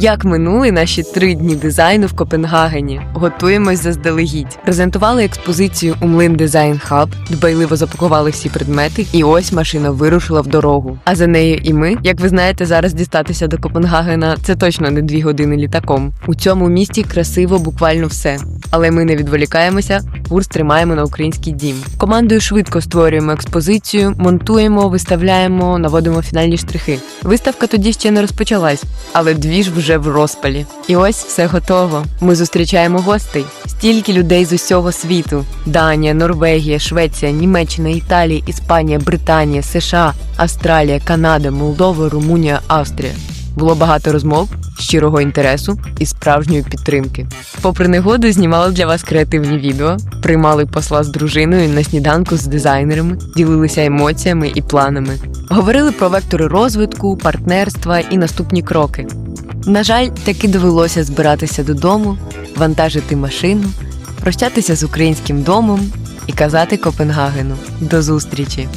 Як минули наші три дні дизайну в Копенгагені? Готуємось заздалегідь. Презентували експозицію у Млин Дизайн Хаб, дбайливо запакували всі предмети, і ось машина вирушила в дорогу. А за нею і ми, як ви знаєте, зараз дістатися до Копенгагена це точно не дві години літаком. У цьому місті красиво буквально все. Але ми не відволікаємося, курс тримаємо на український дім. Командою швидко створюємо експозицію, монтуємо, виставляємо, наводимо фінальні штрихи. Виставка тоді ще не розпочалась, але дві ж вже в розпалі. І ось все готово. Ми зустрічаємо гостей. Стільки людей з усього світу: Данія, Норвегія, Швеція, Німеччина, Італія, Іспанія, Британія, США, Австралія, Канада, Молдова, Румунія, Австрія. Було багато розмов, щирого інтересу і справжньої підтримки. Попри негоду, знімали для вас креативні відео, приймали посла з дружиною на сніданку з дизайнерами, ділилися емоціями і планами. Говорили про вектори розвитку, партнерства і наступні кроки. На жаль, таки довелося збиратися додому, вантажити машину, прощатися з українським домом і казати Копенгагену до зустрічі.